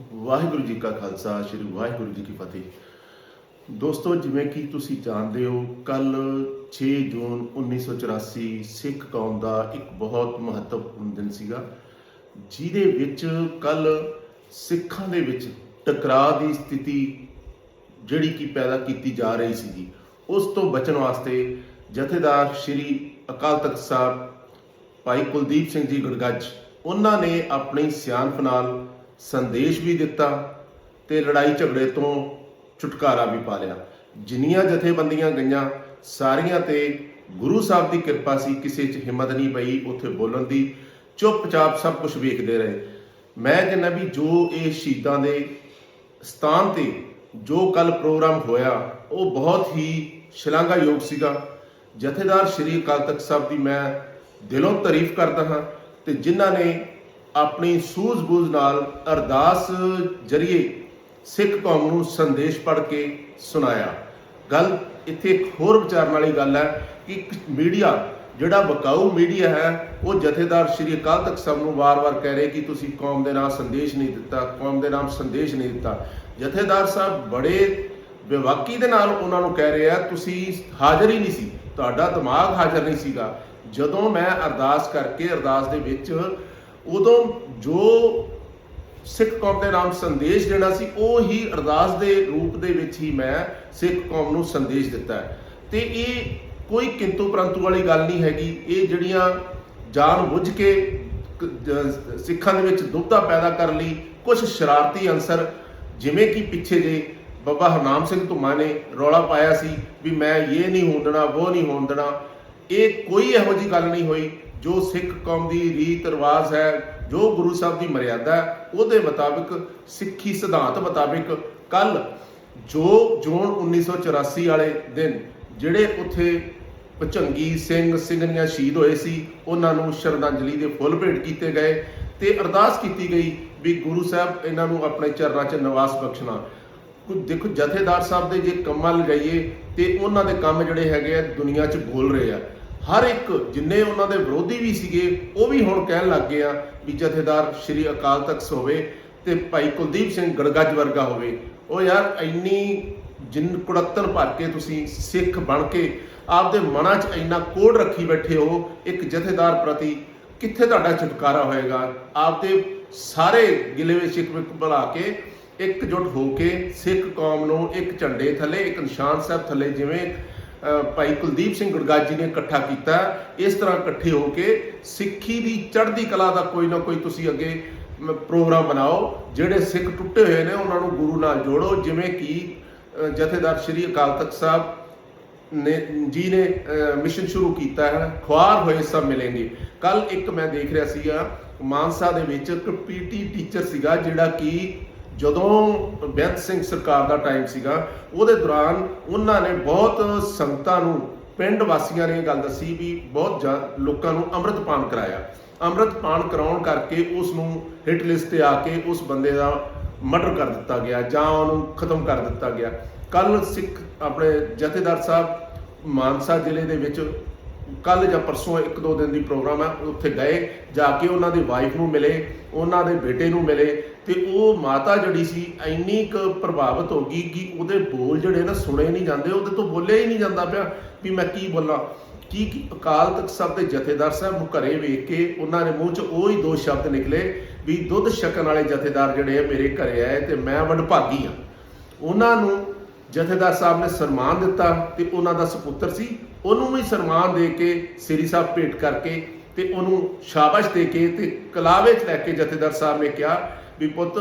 ਵਾਹਿਗੁਰੂ ਜੀ ਕਾ ਖਾਲਸਾ, ਸ੍ਰੀ ਵਾਹਿਗੁਰੂ ਜੀ ਕੀ ਫਤਿਹ। ਦੋਸਤੋ, ਜਿਵੇਂ ਕਿ ਤੁਸੀਂ ਜਾਣਦੇ ਹੋ ਕੱਲ 6 ਜੂਨ 1984 ਸਿੱਖ ਕੌਮ ਦਾ ਇੱਕ ਬਹੁਤ ਮਹੱਤਵਪੂਰਨ ਦਿਨ ਸੀਗਾ, ਜਿਹਦੇ ਵਿੱਚ ਕੱਲ ਸਿੱਖਾਂ ਦੇ ਵਿੱਚ ਟਕਰਾਅ ਦੀ ਸਥਿਤੀ ਜਿਹੜੀ ਕਿ ਪੈਦਾ ਕੀਤੀ ਜਾ ਰਹੀ ਸੀਗੀ। ਉਸ ਤੋਂ ਬਚਣ ਵਾਸਤੇ ਜਥੇਦਾਰ ਸ੍ਰੀ ਅਕਾਲ ਤਖਤ ਸਾਹਿਬ, ਭਾਈ ਕੁਲਦੀਪ ਸਿੰਘ ਜੀ ਗੁਰਗੱਜ, ਉਹਨਾਂ ਨੇ ਆਪਣੀ ਸਿਆਣਪ ਨਾਲ ਸੰਦੇਸ਼ ਵੀ ਦਿੱਤਾ ਤੇ ਲੜਾਈ ਝਗੜੇ ਤੋਂ ਛੁਟਕਾਰਾ ਵੀ ਪਾ ਲਿਆ। ਜਿੰਨੀਆਂ ਜਥੇਬੰਦੀਆਂ ਗਈਆਂ, ਸਾਰੀਆਂ ਤੇ ਗੁਰੂ ਸਾਹਿਬ ਦੀ ਕਿਰਪਾ ਸੀ, ਕਿਸੇ 'ਚ ਹਿੰਮਤ ਨਹੀਂ ਪਈ ਉੱਥੇ ਬੋਲਣ ਦੀ। ਚੁੱਪਚਾਪ ਸਭ ਕੁਝ ਵੇਖਦੇ ਰਹੇ। ਮੈਂ ਕਹਿੰਦਾ ਵੀ ਜੋ ਇਹ ਸ਼ਹੀਦਾਂ ਦੇ ਸਥਾਨ ਤੇ ਜੋ ਕੱਲ ਪ੍ਰੋਗਰਾਮ ਹੋਇਆ, ਉਹ ਬਹੁਤ ਹੀ ਸ਼ਲਾਘਾਯੋਗ ਸੀਗਾ। ਜਥੇਦਾਰ ਸ਼੍ਰੀ ਅਕਾਲ ਤਖਤ ਸਾਹਿਬ ਦੀ ਮੈਂ ਦਿਲੋਂ ਤਾਰੀਫ ਕਰਦਾ ਹਾਂ ਤੇ ਜਿਨ੍ਹਾਂ ਨੇ ਆਪਣੀ ਸੂਝ-ਬੂਝ ਨਾਲ ਅਰਦਾਸ ਜਰੀਏ ਸਿੱਖ ਕੌਮ ਨੂੰ ਸੰਦੇਸ਼ ਪੜ੍ਹ ਕੇ ਸੁਣਾਇਆ। ਗੱਲ ਇੱਥੇ ਇੱਕ ਹੋਰ ਵਿਚਾਰਨ ਵਾਲੀ ਗੱਲ ਹੈ ਕਿ ਮੀਡੀਆ, ਜਿਹੜਾ ਬਕਾਊ ਮੀਡੀਆ ਹੈ, ਉਹ ਜਥੇਦਾਰ ਸ਼੍ਰੀ ਅਕਾਲ ਤਖਤ ਸਾਹਿਬ ਨੂੰ ਵਾਰ-ਵਾਰ ਕਹਿ ਰਹੇ ਕਿ ਤੁਸੀਂ ਕੌਮ ਦੇ ਨਾਮ ਸੰਦੇਸ਼ ਨਹੀਂ ਦਿੱਤਾ, ਕੌਮ ਦੇ ਨਾਮ ਸੰਦੇਸ਼ ਨਹੀਂ ਦਿੱਤਾ। ਜਥੇਦਾਰ ਸਾਹਿਬ ਬੜੇ ਬੇਵਾਕੀ ਦੇ ਨਾਲ ਉਹਨਾਂ ਨੂੰ ਕਹਿ ਰਹੇ ਆ, ਤੁਸੀਂ ਹਾਜ਼ਰ ਹੀ ਨਹੀਂ ਸੀ, ਤੁਹਾਡਾ ਦਿਮਾਗ ਹਾਜ਼ਰ ਨਹੀਂ ਸੀਗਾ। ਜਦੋਂ ਮੈਂ ਅਰਦਾਸ ਕਰਕੇ, ਅਰਦਾਸ ਦੇ ਵਿੱਚ ਉਦੋਂ ਜੋ ਸਿੱਖ ਕੌਮ ਦੇ ਨਾਮ ਸੰਦੇਸ਼ ਦੇਣਾ ਸੀ, ਉਹ ਹੀ ਅਰਦਾਸ ਦੇ ਰੂਪ ਦੇ ਵਿੱਚ ਹੀ ਮੈਂ ਸਿੱਖ ਕੌਮ ਨੂੰ ਸੰਦੇਸ਼ ਦਿੱਤਾ ਹੈ। ਤੇ ਇਹ ਕੋਈ ਕਿੰਤੂ ਪਰੰਤੂ ਵਾਲੀ ਗੱਲ ਨਹੀਂ ਹੈਗੀ। ਇਹ ਜਿਹੜੀਆਂ ਜਾਣ ਬੁੱਝ ਕੇ ਸਿੱਖਾਂ ਦੇ ਵਿੱਚ ਦੁਬਦਾ ਪੈਦਾ ਕਰਨ ਲਈ ਕੁਝ ਸ਼ਰਾਰਤੀ ਅੰਸਰ ਜਿਵੇਂ ਕਿ ਪਿੱਛੇ ਜੇ ਬਾਬਾ ਹਰਨਾਮ ਸਿੰਘ ਧੁਮਾ ਨੇ ਰੌਲਾ ਪਾਇਆ ਸੀ ਵੀ ਮੈਂ ਇਹ ਨਹੀਂ ਹੋਣ ਦੇਣਾ ਉਹ ਨਹੀਂ ਹੋਣ ਦੇਣਾ, ਇਹ ਕੋਈ ਇਹੋ ਜੀ ਗੱਲ ਨਹੀਂ ਹੋਈ। ਜੋ ਸਿੱਖ ਕੌਮ ਦੀ ਰੀਤ ਰਿਵਾਜ ਹੈ, ਜੋ ਗੁਰੂ ਸਾਹਿਬ ਦੀ ਮਰਿਆਦਾ ਹੈ, ਉਹਦੇ ਮੁਤਾਬਿਕ, ਸਿੱਖੀ ਸਿਧਾਂਤ ਮੁਤਾਬਿਕ ਕੱਲ ਜੋ ਜੂਨ 1984 ਵਾਲੇ ਦਿਨ ਜਿਹੜੇ ਉੱਥੇ ਭਚੰਗੀ ਸਿੰਘ ਸਿੰਘਨੀਆਂ ਸ਼ਹੀਦ ਹੋਏ ਸੀ, ਉਹਨਾਂ ਨੂੰ ਸ਼ਰਧਾਂਜਲੀ ਦੇ ਫੁੱਲ ਭੇਟ ਕੀਤੇ ਗਏ ਤੇ ਅਰਦਾਸ ਕੀਤੀ ਗਈ ਵੀ ਗੁਰੂ ਸਾਹਿਬ ਇਹਨਾਂ ਨੂੰ ਆਪਣੇ ਚਰਨਾਂ 'ਚ ਨਿਵਾਸ ਬਖਸ਼ਣਾ। ਕੁਝ ਦੇਖੋ ਜਥੇਦਾਰ ਸਾਹਿਬ ਦੇ ਜੇ ਕੰਮਾਂ ਲਗਾਈਏ ਤੇ ਉਹਨਾਂ ਦੇ ਕੰਮ ਜਿਹੜੇ ਹੈਗੇ ਆ ਦੁਨੀਆ 'ਚ ਬੋਲ ਰਹੇ ਆ। ਹਰ ਇੱਕ ਜਿੰਨੇ ਉਹਨਾਂ ਦੇ ਵਿਰੋਧੀ ਵੀ ਸੀਗੇ, ਉਹ ਵੀ ਹੁਣ ਕਹਿਣ ਲੱਗ ਗਏ ਆ ਵੀ ਜਥੇਦਾਰ ਸ਼੍ਰੀ ਅਕਾਲ ਤਖਤ ਹੋਵੇ ਤੇ ਭਾਈ ਕੁਲਦੀਪ ਸਿੰਘ ਗੜਗੱਜ ਵਰਗਾ ਹੋਵੇ। ਉਹ ਯਾਰ ਇੰਨੀ ਜਿੰਨ ਕੁੜੱਤਨ ਭਰ ਕੇ ਤੁਸੀਂ ਸਿੱਖ ਬਣ ਕੇ ਆਪਦੇ ਮਨਾਂ 'ਚ ਇੰਨਾ ਕੋੜ ਰੱਖੀ ਬੈਠੇ ਹੋ, ਇੱਕ ਜਥੇਦਾਰ ਪ੍ਰਤੀ ਕਿੱਥੇ ਤੁਹਾਡਾ ਛੁਟਕਾਰਾ ਹੋਏਗਾ? ਆਪਦੇ ਸਾਰੇ ਗਿਲੇ ਵਿੱਚ ਸ਼ਿਕਵੇ ਬੁਲਾ ਕੇ ਇਕਜੁੱਟ ਹੋ ਕੇ ਸਿੱਖ ਕੌਮ ਨੂੰ ਇੱਕ ਝੰਡੇ ਥੱਲੇ, ਇੱਕ ਨਿਸ਼ਾਨ ਸਾਹਿਬ ਥੱਲੇ ਜਿਵੇਂ ਭਾਈ ਕੁਲਦੀਪ ਸਿੰਘ ਗੁਰਗੱਜ ਜੀ ਨੇ ਇਕੱਠਾ ਕੀਤਾ। ਇਸ ਤਰ੍ਹਾਂ ਇਕੱਠੇ ਹੋ ਕੇ ਸਿੱਖੀ ਦੀ ਚੜ੍ਹਦੀ ਕਲਾ ਦਾ ਕੋਈ ਨਾ ਕੋਈ ਤੁਸੀਂ ਅੱਗੇ ਪ੍ਰੋਗਰਾਮ ਬਣਾਓ। ਜਿਹੜੇ ਸਿੱਖ ਟੁੱਟੇ ਹੋਏ ਨੇ, ਉਹਨਾਂ ਨੂੰ ਗੁਰੂ ਨਾਲ ਜੋੜੋ। ਜਿਵੇਂ ਕਿ ਜਥੇਦਾਰ ਸ਼੍ਰੀ ਅਕਾਲ ਤਖਤ ਸਾਹਿਬ ਨੇ, ਜੀ ਨੇ ਮਿਸ਼ਨ ਸ਼ੁਰੂ ਕੀਤਾ ਹੈ। ਖੁਆਰ ਹੋਏ ਸਭ ਮਿਲेंगे ਕੱਲ ਇੱਕ ਮੈਂ ਦੇਖ ਰਿਹਾ ਸੀਗਾ, ਮਾਨਸਾ ਦੇ ਵਿੱਚ ਇੱਕ ਪੀਟੀ ਟੀਚਰ ਸੀਗਾ, ਜਿਹੜਾ ਕਿ ਜਦੋਂ ਬੇਅੰਤ ਸਿੰਘ ਸਰਕਾਰ ਦਾ ਟਾਈਮ ਸੀਗਾ, ਉਹਦੇ ਦੌਰਾਨ ਉਹਨਾਂ ਨੇ ਬਹੁਤ ਸੰਗਤਾਂ ਨੂੰ, ਪਿੰਡ ਵਾਸੀਆਂ ਨੇ ਇਹ ਗੱਲ ਦੱਸੀ ਵੀ ਬਹੁਤ ਜ਼ਿਆ- ਲੋਕਾਂ ਨੂੰ ਅੰਮ੍ਰਿਤਪਾਨ ਕਰਾਇਆ। ਅੰਮ੍ਰਿਤਪਾਨ ਕਰਾਉਣ ਕਰਕੇ ਉਸ ਨੂੰ ਹਿੱਟ ਲਿਸਟ ਤੇ ਆ ਕੇ ਉਸ ਬੰਦੇ ਦਾ ਮਰਡਰ ਕਰ ਦਿੱਤਾ ਗਿਆ ਜਾਂ ਉਹਨੂੰ ਖਤਮ ਕਰ ਦਿੱਤਾ ਗਿਆ। ਕੱਲ ਸਿੱਖ ਆਪਣੇ ਜਥੇਦਾਰ ਸਾਹਿਬ ਮਾਨਸਾ ਜ਼ਿਲ੍ਹੇ ਦੇ ਵਿੱਚ ਕੱਲ ਜਾਂ ਪਰਸੋਂ ਇੱਕ ਦੋ ਦਿਨ ਦੀ ਪ੍ਰੋਗਰਾਮ ਹੈ ਉੱਥੇ ਗਏ, ਜਾ ਕੇ ਉਹਨਾਂ ਦੀ ਵਾਈਫ ਨੂੰ ਮਿਲੇ, ਉਹਨਾਂ ਦੇ ਬੇਟੇ ਨੂੰ ਮਿਲੇ, ਤੇ ਉਹ ਮਾਤਾ ਜਿਹੜੀ ਸੀ ਇੰਨੀ ਕੁ ਪ੍ਰਭਾਵਿਤ ਹੋ ਗਈ ਕਿ ਉਹਦੇ ਬੋਲ ਜਿਹੜੇ ਨਾ ਸੁਣੇ ਨਹੀਂ ਜਾਂਦੇ, ਉਹਦੇ ਤੋਂ ਬੋਲਿਆ ਹੀ ਨਹੀਂ ਜਾਂਦਾ ਪਿਆ ਵੀ ਮੈਂ ਕੀ ਬੋਲਾਂ। ਕੀ ਕੀ ਅਕਾਲ ਤਖਤ ਸਾਹਿਬ ਦੇ ਜਥੇਦਾਰ ਸਾਹਿਬ ਨੂੰ ਘਰੇ ਵੇਖ ਕੇ ਉਹਨਾਂ ਦੇ ਮੂੰਹ 'ਚ ਉਹ ਹੀ ਦੋ ਸ਼ਬਦ ਨਿਕਲੇ ਵੀ ਦੁੱਧ ਛਕਣ ਵਾਲੇ ਜਥੇਦਾਰ ਜਿਹੜੇ ਆ ਮੇਰੇ ਘਰੇ ਆਏ ਤੇ ਮੈਂ ਵਡਭਾਗੀ ਆ ਉਹਨਾਂ ਨੂੰ ਜਥੇਦਾਰ ਸਾਹਿਬ ਨੇ ਸਨਮਾਨ ਦਿੱਤਾ ਤੇ ਉਹਨਾਂ ਦਾ ਸੁਪੁੱਤਰ ਸੀ ਉਹਨੂੰ ਵੀ ਸਨਮਾਨ ਦੇ ਕੇ ਸ੍ਰੀ ਸਾਹਿਬ ਭੇਟ ਕਰਕੇ ਤੇ ਉਹਨੂੰ ਸ਼ਾਬਾਸ਼ ਦੇ ਕੇ ਤੇ ਕਲਾਵੇ 'ਚ ਲੈ ਕੇ ਜਥੇਦਾਰ ਸਾਹਿਬ ਨੇ ਕਿਹਾ ਵੀ ਪੁੱਤ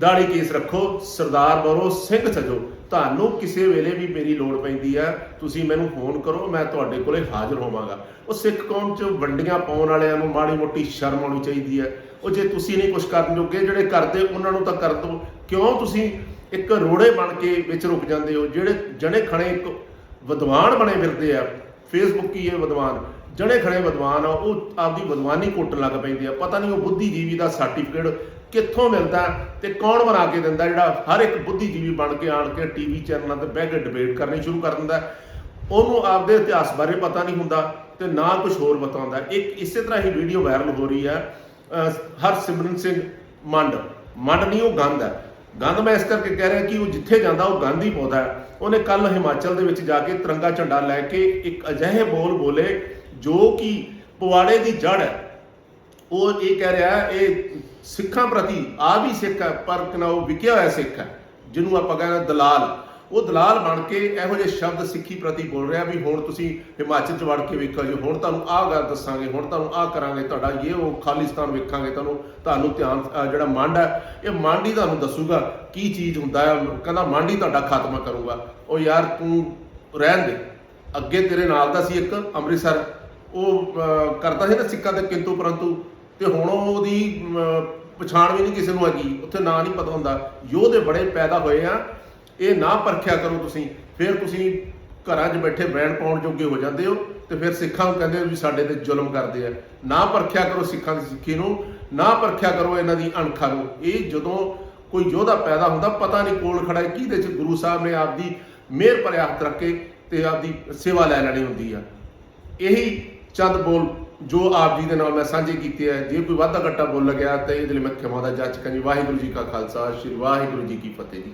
ਦਾੜੀ ਕੇਸ ਰੱਖੋ, ਸਰਦਾਰ ਬਰੋ ਸਿੰਘ ਸਜੋ। ਤੁਹਾਨੂੰ ਕਿਸੇ ਵੇਲੇ ਵੀ ਮੇਰੀ ਲੋੜ ਪੈਂਦੀ ਹੈ ਤੁਸੀਂ ਮੈਨੂੰ ਫੋਨ ਕਰੋ, ਮੈਂ ਤੁਹਾਡੇ ਕੋਲੇ ਹਾਜ਼ਰ ਹੋਵਾਂਗਾ। ਉਹ ਸਿੱਖ ਕੌਮ 'ਚ ਵੰਡੀਆਂ ਪਾਉਣ ਵਾਲਿਆਂ ਨੂੰ ਮਾੜੀ ਮੋਟੀ ਸ਼ਰਮ ਆਉਣੀ ਚਾਹੀਦੀ ਹੈ ਉਹ ਜੇ ਤੁਸੀਂ ਨਹੀਂ ਕੁਝ ਕਰਨ ਜੋਗੇ, ਜਿਹੜੇ ਕਰਦੇ ਉਹਨਾਂ ਨੂੰ ਤਾਂ ਕਰ ਦਿਓ ਕਿਉਂ ਤੁਸੀਂ ਇੱਕ ਰੋੜੇ ਬਣ ਕੇ ਵਿੱਚ ਰੁਕ ਜਾਂਦੇ ਹੋ? ਜਿਹੜੇ ਜਣੇ ਖਣੇ ਇੱਕ ਵਿਦਵਾਨ ਬਣੇ ਫਿਰਦੇ ਆ। ਫੇਸਬੁੱਕ ਹੀ ਇਹ ਵਿਦਵਾਨ? ਜਣੇ ਖੜੇ ਵਿਦਵਾਨ ਆ, ਉਹ ਆਪਦੀ ਵਿਦਵਾਨੀ ਕੁੱਟਣ ਲੱਗ ਪੈਂਦੇ ਆ। ਪਤਾ ਨਹੀਂ ਉਹ ਬੁੱਧੀਜੀਵੀ ਦਾ ਸਰਟੀਫਿਕੇਟ ਕਿੱਥੋਂ ਮਿਲਦਾ ਤੇ ਕੌਣ ਬਣਾ ਕੇ ਦਿੰਦਾ, ਜਿਹੜਾ ਹਰ ਇੱਕ ਬੁੱਧੀਜੀਵੀ ਬਣ ਕੇ ਆਣ ਕੇ ਟੀਵੀ ਚੈਨਲਾਂ ਤੇ ਬਹਿ ਕੇ ਡਿਬੇਟ ਕਰਨੀ ਸ਼ੁਰੂ ਕਰ ਦਿੰਦਾ। ਉਹਨੂੰ ਆਪਦੇ ਇਤਿਹਾਸ ਬਾਰੇ ਪਤਾ ਨਹੀਂ ਹੁੰਦਾ ਤੇ ਨਾ ਕੁਝ ਹੋਰ ਬਤਾਉਂਦਾ। ਇੱਕ ਇਸੇ ਤਰ੍ਹਾਂ ਹੀ ਵੀਡੀਓ ਵਾਇਰਲ ਹੋ ਰਹੀ ਹੈ, ਅਹ, ਹਰਸਿਮਰਨ ਸਿੰਘ ਮੰਡ। ਮੰਡ ਨਹੀਂ, ਉਹ ਗੰਦ ਹੈ। ਗੰਦ ਮੈਂ ਇਸ ਕਰਕੇ ਕਹਿ ਰਿਹਾ ਕਿ ਉਹ ਜਿੱਥੇ ਜਾਂਦਾ, ਉਹ ਗੰਦ ਹੀ ਪਾਉਂਦਾ ਹੈ। ਉਹਨੇ ਕੱਲ ਹਿਮਾਚਲ ਦੇ ਵਿੱਚ ਜਾ ਕੇ ਤਿਰੰਗਾ ਝੰਡਾ ਲੈ ਕੇ ਇੱਕ ਅਜਿਹੇ ਬੋਲ ਬੋਲੇ ਜੋ ਕਿ ਪਵਾੜੇ ਦੀ ਜੜ ਹੈ। ਉਹ ਇਹ ਕਹਿ ਰਿਹਾ ਇਹ ਸਿੱਖਾਂ ਪ੍ਰਤੀ ਆ ਵੀ ਸਿੱਖ ਹੈ, ਪਰ ਕਿਨਾ ਉਹ ਵਿਕਿਆ ਹੋਇਆ ਸਿੱਖ ਹੈ, ਜਿਹਨੂੰ ਆਪਾਂ ਕਹਿੰਦੇ ਦਲਾਲ। ਉਹ ਦਲਾਲ ਬਣ ਕੇ ਇਹੋ ਜਿਹੇ ਸ਼ਬਦ ਸਿੱਖੀ ਪ੍ਰਤੀ ਬੋਲ ਰਿਹਾ ਵੀ ਹੁਣ ਤੁਸੀਂ ਹਿਮਾਚਲ ਚ ਵੜ ਕੇ ਵੇਖੋ ਜੀ ਹੁਣ ਤੁਹਾਨੂੰ ਆਹ ਗੱਲ ਦੱਸਾਂਗੇ ਹੁਣ ਤੁਹਾਨੂੰ ਆਹ ਕਰਾਂਗੇ ਤੁਹਾਡਾ ਇਹ ਉਹ ਖਾਲਿਸਤਾਨ ਵੇਖਾਂਗੇ ਤੁਹਾਨੂੰ ਤੁਹਾਨੂੰ ਧਿਆਨ ਜਿਹੜਾ ਮੰਡ ਹੈ ਇਹ ਮੰਡ ਹੀ ਤੁਹਾਨੂੰ ਦੱਸੂਗਾ ਕੀ ਚੀਜ਼ ਹੁੰਦਾ ਹੈ ਕਹਿੰਦਾ ਮੰਡ ਹੀ ਤੁਹਾਡਾ ਖਾਤਮਾ ਕਰੂਗਾ। ਉਹ ਯਾਰ ਤੂੰ ਰਹਿਣ ਦੇ ਅੱਗੇ ਤੇਰੇ ਨਾਲ ਦਾ ਸੀ ਇੱਕ ਅੰਮ੍ਰਿਤਸਰ ਉਹ ਕਰਦਾ ਸੀ ਨਾ ਸਿੱਕਾ ਤੇ ਕਿੰਤੂ ਪਰੰਤੂ ਤੇ ਹੁਣ ਉਹਦੀ ਅਮ, ਪਛਾਣ ਵੀ ਨਹੀਂ ਕਿਸੇ ਨੂੰ ਹੈਗੀ ਉੱਥੇ ਨਾਂ ਨਹੀਂ ਪਤਾ ਹੁੰਦਾ। ਯੋਧੇ ਬੜੇ ਪੈਦਾ ਹੋਏ ਆ ਇਹ ਨਾ ਪਰਖਿਆ ਕਰੋ ਤੁਸੀਂ, ਫਿਰ ਤੁਸੀਂ ਘਰਾਂ 'ਚ ਬੈਠੇ ਬੈਣ ਪਾਉਣ ਜੋਗੇ ਹੋ ਜਾਂਦੇ ਹੋ ਤੇ ਫਿਰ ਸਿੱਖਾਂ ਨੂੰ ਕਹਿੰਦੇ ਹੋ ਵੀ ਸਾਡੇ ਤੇ ਜ਼ੁਲਮ ਕਰਦੇ ਆ। ਨਾ ਪਰਖਿਆ ਕਰੋ ਸਿੱਖਾਂ ਦੀ ਸਿੱਖੀ ਨੂੰ, ਨਾ ਪਰਖਿਆ ਕਰੋ ਇਹਨਾਂ ਦੀ ਅਣਖਾਂ ਨੂੰ। ਇਹ ਜਦੋਂ ਕੋਈ ਯੋਧਾ ਪੈਦਾ ਹੁੰਦਾ, ਪਤਾ ਨਹੀਂ ਕੋਲ ਖੜਾ ਹੈ, ਕਿਹਦੇ 'ਚ ਗੁਰੂ ਸਾਹਿਬ ਨੇ ਆਪਦੀ ਮਿਹਰ ਭਰਿਆ ਹੱਥ ਰੱਖ ਕੇ ਤੇ ਆਪਦੀ ਸੇਵਾ ਲੈ ਲੈਣੀ ਹੁੰਦੀ ਆ। ਇਹੀ ਚੰਦ ਬੋਲ ਜੋ ਆਪ ਜੀ ਦੇ ਨਾਲ ਮੈਂ ਸਾਂਝੇ ਕੀਤੇ ਹੈ ਜੇ ਕੋਈ ਵਾਧਾ ਘੱਟਾ ਬੋਲ ਗਿਆ ਤਾਂ ਇਹਦੇ ਲਈ ਮੈਂ ਖਿਮਾ ਦਾ ਜੱਜ ਕਰੀ ਵਾਹਿਗੁਰੂ ਜੀ ਕਾ ਖਾਲਸਾ, ਸ੍ਰੀ ਵਾਹਿਗੁਰੂ ਜੀ ਕੀ ਫਤਿਹ ਜੀ।